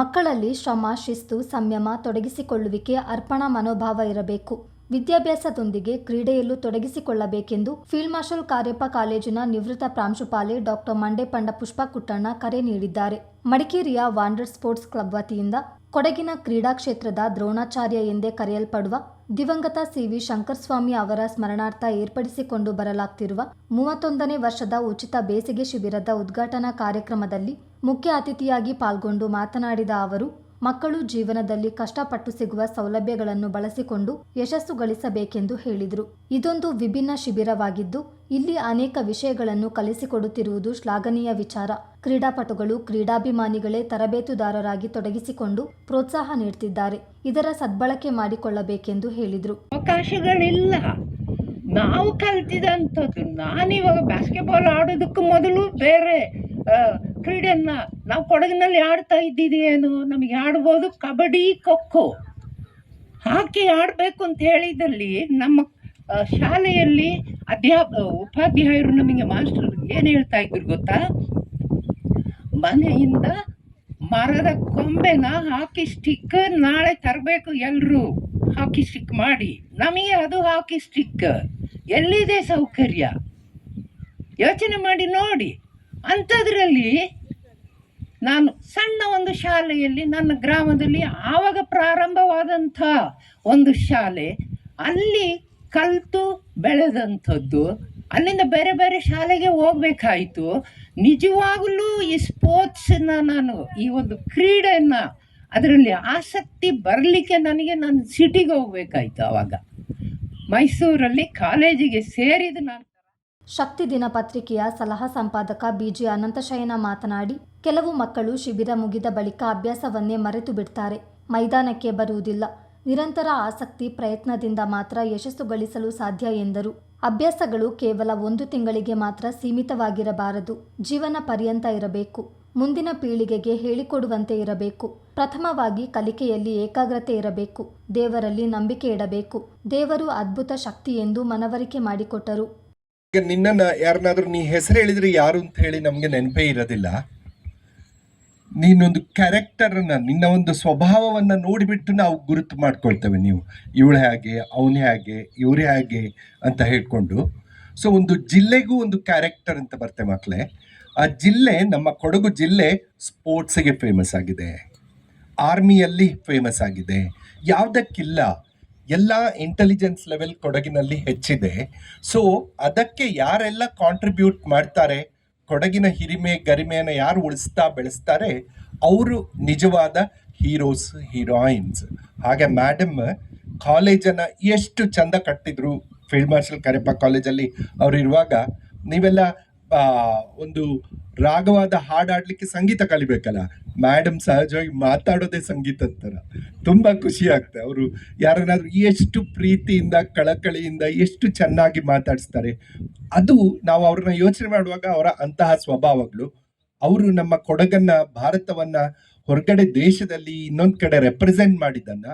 ಮಕ್ಕಳಲ್ಲಿ ಶ್ರಮ, ಶಿಸ್ತು, ಸಂಯಮ ತೊಡಗಿಸಿಕೊಳ್ಳುವಿಕೆ, ಅರ್ಪಣಾ ಮನೋಭಾವ ಇರಬೇಕು. ವಿದ್ಯಾಭ್ಯಾಸದೊಂದಿಗೆ ಕ್ರೀಡೆಯಲ್ಲೂ ತೊಡಗಿಸಿಕೊಳ್ಳಬೇಕೆಂದು ಫೀಲ್ಡ್ ಮಾರ್ಷಲ್ ಕಾರ್ಯಪ್ಪ ಕಾಲೇಜಿನ ನಿವೃತ್ತ ಪ್ರಾಂಶುಪಾಲೆ ಡಾಕ್ಟರ್ ಮಂಡೇಪಂಡ ಪುಷ್ಪ ಕುಟ್ಟಣ್ಣ ಕರೆ ನೀಡಿದ್ದಾರೆ. ಮಡಿಕೇರಿಯ ವಾಂಡರ್ ಸ್ಪೋರ್ಟ್ಸ್ ಕ್ಲಬ್ ವತಿಯಿಂದ ಕೊಡಗಿನ ಕ್ರೀಡಾ ಕ್ಷೇತ್ರದ ದ್ರೋಣಾಚಾರ್ಯ ಎಂದೇ ಕರೆಯಲ್ಪಡುವ ದಿವಂಗತ ಸಿವಿ ಶಂಕರಸ್ವಾಮಿ ಅವರ ಸ್ಮರಣಾರ್ಥ ಏರ್ಪಡಿಸಿಕೊಂಡು ಬರಲಾಗ್ತಿರುವ ಮೂವತ್ತೊಂದನೇ ವರ್ಷದ ಉಚಿತ ಬೇಸಿಗೆ ಶಿಬಿರದ ಉದ್ಘಾಟನಾ ಕಾರ್ಯಕ್ರಮದಲ್ಲಿ ಮುಖ್ಯ ಅತಿಥಿಯಾಗಿ ಪಾಲ್ಗೊಂಡು ಮಾತನಾಡಿದ ಅವರು, ಮಕ್ಕಳು ಜೀವನದಲ್ಲಿ ಕಷ್ಟಪಟ್ಟು ಸಿಗುವ ಸೌಲಭ್ಯಗಳನ್ನು ಬಳಸಿಕೊಂಡು ಯಶಸ್ಸು ಗಳಿಸಬೇಕೆಂದು ಹೇಳಿದರು. ಇದೊಂದು ವಿಭಿನ್ನ ಶಿಬಿರವಾಗಿದ್ದು, ಇಲ್ಲಿ ಅನೇಕ ವಿಷಯಗಳನ್ನು ಕಲಿಸಿಕೊಡುತ್ತಿರುವುದು ಶ್ಲಾಘನೀಯ ವಿಚಾರ. ಕ್ರೀಡಾಪಟುಗಳು, ಕ್ರೀಡಾಭಿಮಾನಿಗಳೇ ತರಬೇತುದಾರರಾಗಿ ತೊಡಗಿಸಿಕೊಂಡು ಪ್ರೋತ್ಸಾಹ ನೀಡುತ್ತಿದ್ದಾರೆ ಇದರ ಸದ್ಬಳಕೆ ಮಾಡಿಕೊಳ್ಳಬೇಕೆಂದು ಹೇಳಿದರು. ಅವಕಾಶಗಳಿಲ್ಲ. ನಾವು ಕಲ್ತಿದಂಥದ್ದು. ನಾನಿವಾಗ ಬಾಸ್ಕೆಟ್ಬಾಲ್ ಆಡೋದಕ್ಕೂ ಮೊದಲು ಬೇರೆ ಕ್ರೀಡೆಯನ್ನ ನಾವು ಕೊಡಗಿನಲ್ಲಿ ಆಡ್ತಾ ಏನು ನಮಗೆ ಆಡ್ಬೋದು ಕಬಡ್ಡಿ, ಖೋಖೋ. ಹಾಕಿ ಆಡಬೇಕು ಅಂತ ಹೇಳಿದಲ್ಲಿ ನಮ್ಮ ಶಾಲೆಯಲ್ಲಿ ಅಧ್ಯಾಪ, ಉಪಾಧ್ಯಾಯರು ನಮಗೆ ಮಾಸ್ಟರ್ ಏನು ಹೇಳ್ತಾ ಇದ್ರು ಗೊತ್ತಾ? ಮನೆಯಿಂದ ಮರದ ಕೊಂಬೆನ ಹಾಕಿ ಸ್ಟಿಕ್ ನಾಳೆ ತರಬೇಕು ಎಲ್ಲರೂ ಹಾಕಿ ಸ್ಟಿಕ್ ಮಾಡಿ. ನಮಗೆ ಅದು ಹಾಕಿ ಸ್ಟಿಕ್. ಎಲ್ಲಿದೆ ಸೌಕರ್ಯ? ಯೋಚನೆ ಮಾಡಿ ನೋಡಿ. ಅಂಥದ್ರಲ್ಲಿ ನಾನು ಸಣ್ಣ ಒಂದು ಶಾಲೆಯಲ್ಲಿ ನನ್ನ ಗ್ರಾಮದಲ್ಲಿ ಆವಾಗ ಪ್ರಾರಂಭವಾದಂಥ ಒಂದು ಶಾಲೆ, ಅಲ್ಲಿ ಕಲಿತು ಬೆಳೆದಂಥದ್ದು, ಅಲ್ಲಿಂದ ಬೇರೆ ಬೇರೆ ಶಾಲೆಗೆ ಹೋಗ್ಬೇಕಾಯಿತು. ನಿಜವಾಗಲೂ ಈ ಸ್ಪೋರ್ಟ್ಸನ್ನ ನಾನು, ಈ ಒಂದು ಕ್ರೀಡೆಯನ್ನು ಅದರಲ್ಲಿ ಆಸಕ್ತಿ ಬರಲಿಕ್ಕೆ ನನಗೆ ನಾನು ಸಿಟಿಗೆ ಹೋಗ್ಬೇಕಾಯ್ತು ಆವಾಗ. ಮೈಸೂರಲ್ಲಿ ಕಾಲೇಜಿಗೆ ಸೇರಿದ ನಾನು ಶಕ್ತಿ ದಿನಪತ್ರಿಕೆಯ ಸಲಹಾ ಸಂಪಾದಕ ಬಿಜಿ ಅನಂತಶಯನ ಮಾತನಾಡಿ, ಕೆಲವು ಮಕ್ಕಳು ಶಿಬಿರ ಮುಗಿದ ಬಳಿಕ ಅಭ್ಯಾಸವನ್ನೇ ಮರೆತು ಬಿಡ್ತಾರೆ. ಮೈದಾನಕ್ಕೆ ಬರುವುದಿಲ್ಲ. ನಿರಂತರ ಆಸಕ್ತಿ ಪ್ರಯತ್ನದಿಂದ ಮಾತ್ರ ಯಶಸ್ಸು ಗಳಿಸಲು ಸಾಧ್ಯ ಎಂದರು. ಅಭ್ಯಾಸಗಳು ಕೇವಲ ಒಂದು ತಿಂಗಳಿಗೆ ಮಾತ್ರ ಸೀಮಿತವಾಗಿರಬಾರದು. ಜೀವನ ಪರ್ಯಂತ ಇರಬೇಕು. ಮುಂದಿನ ಪೀಳಿಗೆಗೆ ಹೇಳಿಕೊಡುವಂತೆ ಇರಬೇಕು. ಪ್ರಥಮವಾಗಿ ಕಲಿಕೆಯಲ್ಲಿ ಏಕಾಗ್ರತೆ ಇರಬೇಕು. ದೇವರಲ್ಲಿ ನಂಬಿಕೆ ಇಡಬೇಕು. ದೇವರು ಅದ್ಭುತ ಶಕ್ತಿ ಎಂದು ಮನವರಿಕೆ ಮಾಡಿಕೊಟ್ಟರು. ಈಗ ನಿನ್ನನ್ನು ಯಾರನ್ನಾದ್ರೂ ನೀ ಹೆಸರು ಹೇಳಿದ್ರೆ ಯಾರು ಅಂತ ಹೇಳಿ ನಮಗೆ ನೆನಪೇ ಇರೋದಿಲ್ಲ. ನೀನೊಂದು ಕ್ಯಾರೆಕ್ಟರನ್ನು ನಿನ್ನ ಒಂದು ಸ್ವಭಾವವನ್ನ ನೋಡಿಬಿಟ್ಟು ನಾವು ಗುರುತು ಮಾಡ್ಕೊಳ್ತೇವೆ ನೀವು. ಇವಳು ಹೇಗೆ, ಅವನು ಹೇಗೆ, ಇವ್ರು ಹೇಗೆ ಅಂತ ಹೇಳ್ಕೊಂಡು. ಸೊ ಒಂದು ಜಿಲ್ಲೆಗೂ ಒಂದು ಕ್ಯಾರೆಕ್ಟರ್ ಅಂತ ಬರ್ತೇವೆ ಮಕ್ಕಳೇ ಆ ಜಿಲ್ಲೆ, ನಮ್ಮ ಕೊಡಗು ಜಿಲ್ಲೆ ಸ್ಪೋರ್ಟ್ಸಿಗೆ ಫೇಮಸ್ ಆಗಿದೆ. ಆರ್ಮಿಯಲ್ಲಿ ಫೇಮಸ್ ಆಗಿದೆ. ಯಾವುದಕ್ಕಿಲ್ಲ ಎಲ್ಲ ಇಂಟೆಲಿಜೆನ್ಸ್ ಲೆವೆಲ್ ಕೊಡಗಿನಲ್ಲಿ ಹೆಚ್ಚಿದೆ. ಸೊ ಅದಕ್ಕೆ ಯಾರೆಲ್ಲ ಕಾಂಟ್ರಿಬ್ಯೂಟ್ ಮಾಡ್ತಾರೆ? ಕೊಡಗಿನ ಹಿರಿಮೆ, ಗರಿಮೆಯನ್ನು ಯಾರು ಉಳಿಸ್ತಾ ಬೆಳೆಸ್ತಾರೆ? ಅವರು ನಿಜವಾದ ಹೀರೋಸ್ ಹೀರೋಯಿನ್ಸ್ ಹಾಗೆ ಮ್ಯಾಡಮ್ ಕಾಲೇಜನ್ನು ಎಷ್ಟು ಚಂದ ಕಟ್ಟಿದ್ರು. ಫೀಲ್ಡ್ ಮಾರ್ಷಲ್ ಕರೆಪ್ಪ ಕಾಲೇಜಲ್ಲಿ ಅವರು ಇರುವಾಗ ನೀವೆಲ್ಲ ಒಂದು ರಾಗವಾದ ಹಾಡಾಡ್ಲಿಕ್ಕೆ ಸಂಗೀತ ಕಲಿಬೇಕಲ್ಲ? ಮೇಡಮ್ ಸಹಜವಾಗಿ ಮಾತಾಡೋದೇ ಸಂಗೀತ ಥರ ತುಂಬ ಖುಷಿ ಆಗ್ತದೆ. ಅವರು ಯಾರನ್ನಾದ್ರೂ ಎಷ್ಟು ಪ್ರೀತಿಯಿಂದ, ಕಳಕಳಿಯಿಂದ ಎಷ್ಟು ಚೆನ್ನಾಗಿ ಮಾತಾಡಿಸ್ತಾರೆ. ಅದು ನಾವು ಅವ್ರನ್ನ ಯೋಚನೆ ಮಾಡುವಾಗ ಅವರ ಅಂತಹ ಸ್ವಭಾವಗಳು. ಅವರು ನಮ್ಮ ಕೊಡಗನ್ನ, ಭಾರತವನ್ನ, ಹೊರಗಡೆ ದೇಶದಲ್ಲಿ ಇನ್ನೊಂದು ಕಡೆ ರೆಪ್ರೆಸೆಂಟ್ ಮಾಡಿದ್ದನ್ನ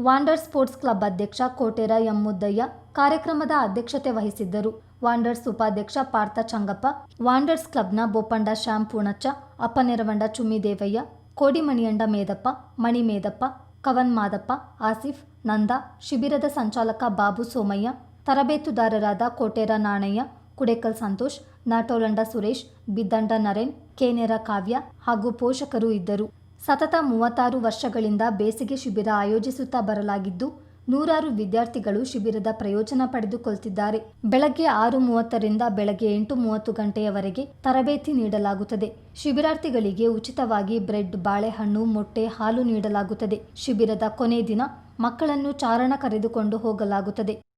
ವಾಂಡರ್ ಸ್ಪೋರ್ಟ್ಸ್ ಕ್ಲಬ್ ಅಧ್ಯಕ್ಷ ಕೋಟೆರ ಎಂ ಮುದ್ದಯ್ಯ ಕಾರ್ಯಕ್ರಮದ ಅಧ್ಯಕ್ಷತೆ ವಹಿಸಿದ್ದರು. ವಾಂಡರ್ಸ್ ಉಪಾಧ್ಯಕ್ಷ ಪಾರ್ಥ ಚಂಗಪ್ಪ, ವಾಂಡರ್ಸ್ ಕ್ಲಬ್ನ ಬೋಪಂಡ ಶ್ಯಾಮ್ ಪೂಣಚ್ಚ, ಅಪ್ಪನೆರವಂಡ ಚುಮ್ಮಿ ದೇವಯ್ಯ ಕೋಡಿಮಣಿಯಂಡ ಮೇದಪ್ಪ ಮಣಿ ಮೇದಪ್ಪ ಕವನ್ ಮಾದಪ್ಪ, ಆಸಿಫ್, ನಂದ, ಶಿಬಿರದ ಸಂಚಾಲಕ ಬಾಬು ಸೋಮಯ್ಯ, ತರಬೇತುದಾರರಾದ ಕೋಟೇರ ನಾಣಯ್ಯ, ಕುಡೇಕಲ್ ಸಂತೋಷ್, ನಾಟೋಲಂಡ ಸುರೇಶ್, ಬಿದ್ದಂಡ ನರೇನ್, ಕೇನೆರ ಕಾವ್ಯ ಹಾಗೂ ಪೋಷಕರು ಇದ್ದರು. ಸತತ ಮೂವತ್ತಾರು ವರ್ಷಗಳಿಂದ ಬೇಸಿಗೆ ಶಿಬಿರ ಆಯೋಜಿಸುತ್ತಾ ಬರಲಾಗಿದ್ದು ನೂರಾರು ವಿದ್ಯಾರ್ಥಿಗಳು ಶಿಬಿರದ ಪ್ರಯೋಜನ ಪಡೆದುಕೊಳ್ತಿದ್ದಾರೆ. ಬೆಳಗ್ಗೆ ಆರು ಮೂವತ್ತರಿಂದ ಬೆಳಗ್ಗೆ ಎಂಟು ಮೂವತ್ತು ಗಂಟೆಯವರೆಗೆ ತರಬೇತಿ ನೀಡಲಾಗುತ್ತದೆ. ಶಿಬಿರಾರ್ಥಿಗಳಿಗೆ ಉಚಿತವಾಗಿ ಬ್ರೆಡ್, ಬಾಳೆಹಣ್ಣು, ಮೊಟ್ಟೆ, ಹಾಲು ನೀಡಲಾಗುತ್ತದೆ. ಶಿಬಿರದ ಕೊನೆ ದಿನ ಮಕ್ಕಳನ್ನು ಚಾರಣ ಕರೆದುಕೊಂಡು ಹೋಗಲಾಗುತ್ತದೆ.